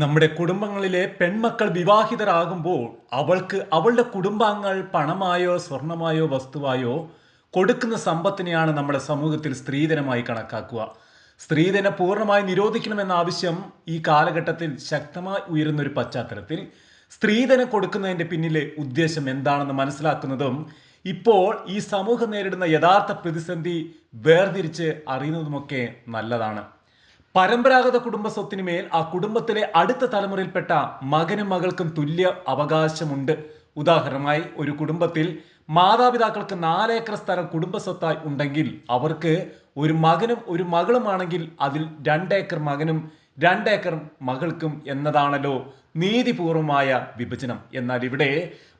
നമ്മുടെ കുടുംബങ്ങളിലെ പെൺമക്കൾ വിവാഹിതരാകുമ്പോൾ അവൾക്ക് അവളുടെ കുടുംബാംഗങ്ങൾ പണമായോ സ്വർണമായോ വസ്തുവായോ കൊടുക്കുന്ന സമ്പത്തിനെയാണ് നമ്മുടെ സമൂഹത്തിൽ സ്ത്രീധനമായി കണക്കാക്കുക. സ്ത്രീധനം പൂർണമായി നിരോധിക്കണമെന്ന ആവശ്യം ഈ കാലഘട്ടത്തിൽ ശക്തമായി ഉയരുന്ന ഒരു പശ്ചാത്തലത്തിൽ സ്ത്രീധനം കൊടുക്കുന്നതിന്റെ പിന്നിലെ ഉദ്ദേശം എന്താണെന്ന് മനസ്സിലാക്കുന്നതും ഇപ്പോൾ ഈ സമൂഹം നേരിടുന്ന യഥാർത്ഥ പ്രതിസന്ധി വേർതിരിച്ച് അറിയുന്നതുമൊക്കെ നല്ലതാണ്. പരമ്പരാഗത കുടുംബ സ്വത്തിന് മേൽ ആ കുടുംബത്തിലെ അടുത്ത തലമുറയിൽപ്പെട്ട മകനും മകൾക്കും തുല്യ അവകാശമുണ്ട്. ഉദാഹരണമായി ഒരു കുടുംബത്തിൽ മാതാപിതാക്കൾക്ക് നാലേക്കർ സ്ഥലം കുടുംബ സ്വത്തായി ഉണ്ടെങ്കിൽ അവർക്ക് ഒരു മകനും ഒരു മകളുമാണെങ്കിൽ അതിൽ രണ്ടേക്കർ മകനും രണ്ടേക്കർ മകൾക്കും എന്നതാണല്ലോ നീതിപൂർവമായ വിഭജനം. എന്നാൽ ഇവിടെ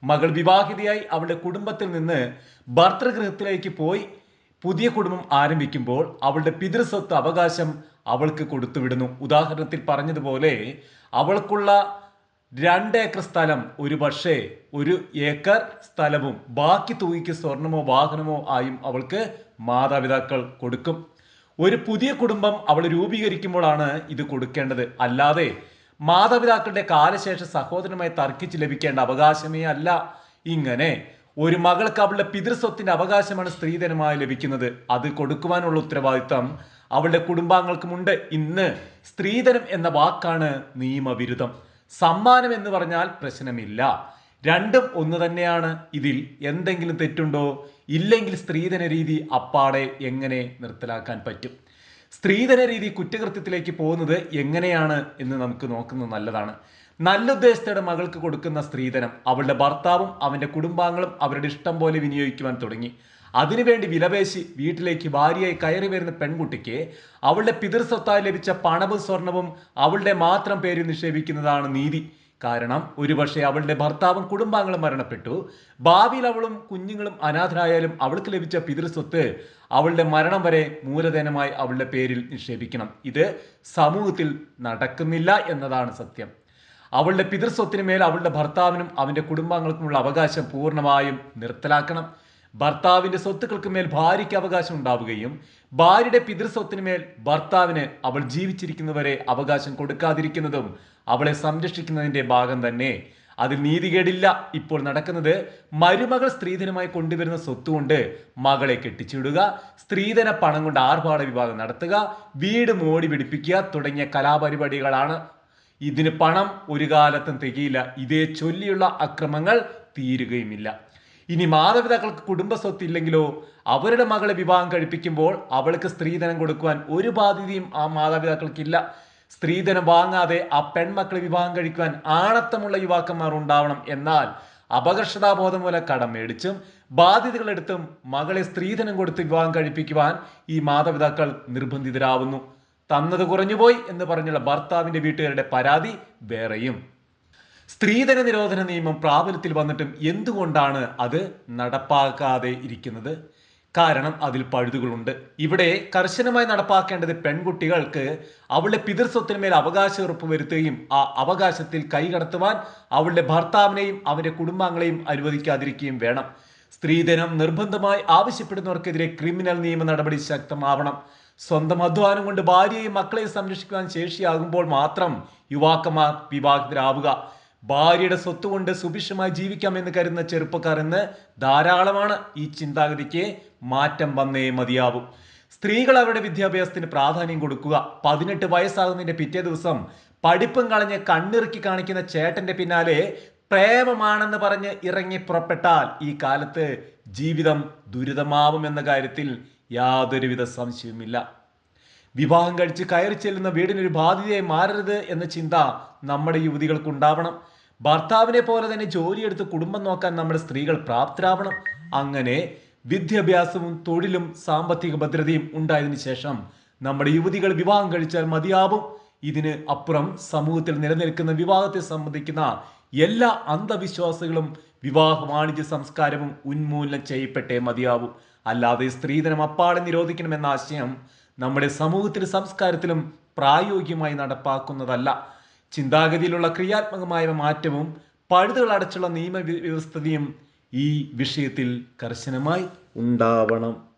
മകൾ വിവാഹിതയായി അവളുടെ കുടുംബത്തിൽ നിന്ന് ഭർത്തൃഗൃഹത്തിലേക്ക് പോയി പുതിയ കുടുംബം ആരംഭിക്കുമ്പോൾ അവളുടെ പിതൃസ്വത്ത് അവകാശം അവൾക്ക് കൊടുത്തുവിടുന്നു. ഉദാഹരണത്തിൽ പറഞ്ഞതുപോലെ അവൾക്കുള്ള രണ്ട് ഏക്കർ സ്ഥലം ഒരു പക്ഷേ ഒരു ഏക്കർ സ്ഥലവും ബാക്കി തൂക്കി സ്വർണമോ വാഹനമോ ആയും അവൾക്ക് മാതാപിതാക്കൾ കൊടുക്കും. ഒരു പുതിയ കുടുംബം അവൾ രൂപീകരിക്കുമ്പോഴാണ് ഇത് കൊടുക്കേണ്ടത്. അല്ലാതെ മാതാപിതാക്കളുടെ കാലശേഷ സഹോദരനുമായി തർക്കിച്ച് ലഭിക്കേണ്ട അവകാശമേ അല്ല. ഇങ്ങനെ ഒരു മകൾക്ക് അവളുടെ പിതൃസ്വത്തിന്റെ അവകാശമാണ് സ്ത്രീധനമായി ലഭിക്കുന്നത്. അത് കൊടുക്കുവാനുള്ള ഉത്തരവാദിത്തം അവളുടെ കുടുംബാംഗങ്ങൾക്കുമുണ്ട് ഇന്ന് സ്ത്രീധനം എന്ന വാക്കാണ് നിയമവിരുദ്ധം. സമ്മാനം എന്ന് പറഞ്ഞാൽ പ്രശ്നമില്ല. രണ്ടും ഒന്ന് തന്നെയാണ്. ഇതിൽ എന്തെങ്കിലും തെറ്റുണ്ടോ? ഇല്ലെങ്കിൽ സ്ത്രീധന രീതി അപ്പാടെ എങ്ങനെ നിർത്തലാക്കാൻ പറ്റും? സ്ത്രീധന രീതി കുറ്റകൃത്യത്തിലേക്ക് പോകുന്നത് എങ്ങനെയാണ് എന്ന് നമുക്ക് നോക്കുന്നത് നല്ലതാണ്. നല്ല ഉദ്ദേശത്തോടെ മകൾക്ക് കൊടുക്കുന്ന സ്ത്രീധനം അവളുടെ ഭർത്താവും അവന്റെ കുടുംബാംഗങ്ങളും അവരുടെ ഇഷ്ടം പോലെ വിനിയോഗിക്കുവാൻ തുടങ്ങി. അതിനുവേണ്ടി വിലപേശി വീട്ടിലേക്ക് ഭാര്യയായി കയറി വരുന്ന പെൺകുട്ടിക്ക് അവളുടെ പിതൃസ്വത്തായി ലഭിച്ച പണവും സ്വർണവും അവളുടെ മാത്രം പേരിൽ നിക്ഷേപിക്കുന്നതാണ് നീതി. കാരണം ഒരുപക്ഷെ അവളുടെ ഭർത്താവും കുടുംബാംഗങ്ങളും മരണപ്പെട്ടു. ഭാവിയിൽ അവളും കുഞ്ഞുങ്ങളും അനാഥരായാലും അവൾക്ക് ലഭിച്ച പിതൃസ്വത്ത് അവളുടെ മരണം വരെ മൂലധനമായി അവളുടെ പേരിൽ നിക്ഷേപിക്കണം. ഇത് സമൂഹത്തിൽ നടക്കുന്നില്ല എന്നതാണ് സത്യം. അവളുടെ പിതൃസ്വത്തിന് മേൽ അവളുടെ ഭർത്താവിനും അവന്റെ കുടുംബാംഗങ്ങൾക്കുമുള്ള അവകാശം പൂർണമായും നിർത്തലാക്കണം. ഭർത്താവിന്റെ സ്വത്തുക്കൾക്ക് മേൽ ഭാര്യയ്ക്ക് അവകാശം ഉണ്ടാവുകയും ഭാര്യയുടെ പിതൃസ്വത്തിന് മേൽ ഭർത്താവിന് അവൾ ജീവിച്ചിരിക്കുന്നവരെ അവകാശം കൊടുക്കാതിരിക്കുന്നതും അവളെ സംരക്ഷിക്കുന്നതിന്റെ ഭാഗം തന്നെ. അതിൽ നീതികേടില്ല. ഇപ്പോൾ നടക്കുന്നത് മരുമകൾ സ്ത്രീധനമായി കൊണ്ടുവരുന്ന സ്വത്തുകൊണ്ട് മകളെ കെട്ടിച്ചിടുക സ്ത്രീധന പണം കൊണ്ട് ആർഭാട വിഭാഗം നടത്തുക വീട് മോടി പിടിപ്പിക്കുക തുടങ്ങിയ കലാപരിപാടികളാണ് ഇതിന് പണം ഒരു കാലത്തും തികയില്ല. ഇതേ ചൊല്ലിയുള്ള അക്രമങ്ങൾ തീരുകയുമില്ല. ഇനി മാതാപിതാക്കൾക്ക് കുടുംബസ്വത്ത് ഇല്ലെങ്കിലോ അവരുടെ മകളെ വിവാഹം കഴിപ്പിക്കുമ്പോൾ അവൾക്ക് സ്ത്രീധനം കൊടുക്കുവാൻ ഒരു ബാധ്യതയും ആ മാതാപിതാക്കൾക്കില്ല. സ്ത്രീധനം വാങ്ങാതെ ആ പെൺമക്കളെ വിവാഹം കഴിക്കുവാൻ ആണത്തമുള്ള യുവാക്കന്മാർ ഉണ്ടാവണം എന്നാൽ അപകർഷതാബോധം മൂലം കടം മേടിച്ചും ബാധ്യതകൾ എടുത്തും മകളെ സ്ത്രീധനം കൊടുത്ത് വിവാഹം കഴിപ്പിക്കുവാൻ ഈ മാതാപിതാക്കൾ നിർബന്ധിതരാവുന്നു. തന്നത് കുറഞ്ഞുപോയി എന്ന് പറഞ്ഞുള്ള ഭർത്താവിന്റെ വീട്ടുകാരുടെ പരാതി വേറെയും. സ്ത്രീധന നിരോധന നിയമം പ്രാബല്യത്തിൽ വന്നിട്ടും എന്തുകൊണ്ടാണ് അത് നടപ്പാക്കാതെ ഇരിക്കുന്നത്? കാരണം അതിൽ പഴുതുകളുണ്ട്. ഇവിടെ കർശനമായി നടപ്പാക്കേണ്ടത് പെൺകുട്ടികൾക്ക് അവളുടെ പിതൃസ്വത്തിന് മേൽ അവകാശം ഉറപ്പുവരുത്തുകയും ആ അവകാശത്തിൽ കൈകടത്തുവാൻ അവളുടെ ഭർത്താവിനെയും അവന്റെ കുടുംബാംഗങ്ങളെയും അനുവദിക്കാതിരിക്കുകയും വേണം. സ്ത്രീധനം നിർബന്ധമായി ആവശ്യപ്പെടുന്നവർക്കെതിരെ ക്രിമിനൽ നിയമ നടപടി ശക്തമാവണം. സ്വന്തം അധ്വാനം കൊണ്ട് ഭാര്യയെയും മക്കളെയും സംരക്ഷിക്കുവാൻ ശേഷിയാകുമ്പോൾ മാത്രം യുവാക്കന്മാർ വിവാഹിതരാവുക. ഭാര്യയുടെ സ്വത്ത് കൊണ്ട് സുഭിക്ഷമായി ജീവിക്കാം എന്ന് കരുതുന്ന ചെറുപ്പക്കാർ എന്ന് ധാരാളമാണ്. ഈ ചിന്താഗതിക്ക് മാറ്റം വന്നേ മതിയാവും. സ്ത്രീകൾ അവരുടെ വിദ്യാഭ്യാസത്തിന് പ്രാധാന്യം കൊടുക്കുക. പതിനെട്ട് വയസ്സാകുന്നതിന്റെ പിറ്റേ ദിവസം പഠിപ്പും കളഞ്ഞ് കണ്ണിറുക്കി കാണിക്കുന്ന ചേട്ടന്റെ പിന്നാലെ പ്രേമമാണെന്ന് പറഞ്ഞ് ഇറങ്ങി പുറപ്പെട്ടാൽ ഈ കാലത്ത് ജീവിതം ദുരിതമാവും എന്ന കാര്യത്തിൽ യാതൊരുവിധ സംശയവുമില്ല. വിവാഹം കഴിച്ച് കയറി ചെല്ലുന്ന വീടിനൊരു ബാധ്യതയായി മാറരുത് എന്ന ചിന്ത നമ്മുടെ യുവതികൾക്ക് ഉണ്ടാവണം ഭർത്താവിനെ പോലെ തന്നെ ജോലിയെടുത്ത് കുടുംബം നോക്കാൻ നമ്മുടെ സ്ത്രീകൾ പ്രാപ്തരാവണം. അങ്ങനെ വിദ്യാഭ്യാസവും തൊഴിലും സാമ്പത്തിക ഭദ്രതയും ഉണ്ടായതിനു ശേഷം നമ്മുടെ യുവതികൾ വിവാഹം കഴിച്ചാൽ മതിയാവും. ഇതിന് അപ്പുറം സമൂഹത്തിൽ നിലനിൽക്കുന്ന വിവാഹത്തെ സംബന്ധിക്കുന്ന എല്ലാ അന്ധവിശ്വാസങ്ങളും വിവാഹ വാണിജ്യ സംസ്കാരവും ഉന്മൂലനം ചെയ്യപ്പെട്ടേ മതിയാവും. അല്ലാതെ സ്ത്രീധനം അപ്പാടെ നിരോധിക്കണമെന്ന ആശയം നമ്മുടെ സമൂഹത്തിലും സംസ്കാരത്തിലും പ്രായോഗികമായി നടപ്പാക്കുന്നതല്ല. ചിന്താഗതിയിലുള്ള ക്രിയാത്മകമായ മാറ്റവും പഴുതുകൾ അടച്ചുള്ള നിയമ വ്യവസ്ഥതയും ഈ വിഷയത്തിൽ കർശനമായി ഉണ്ടാവണം.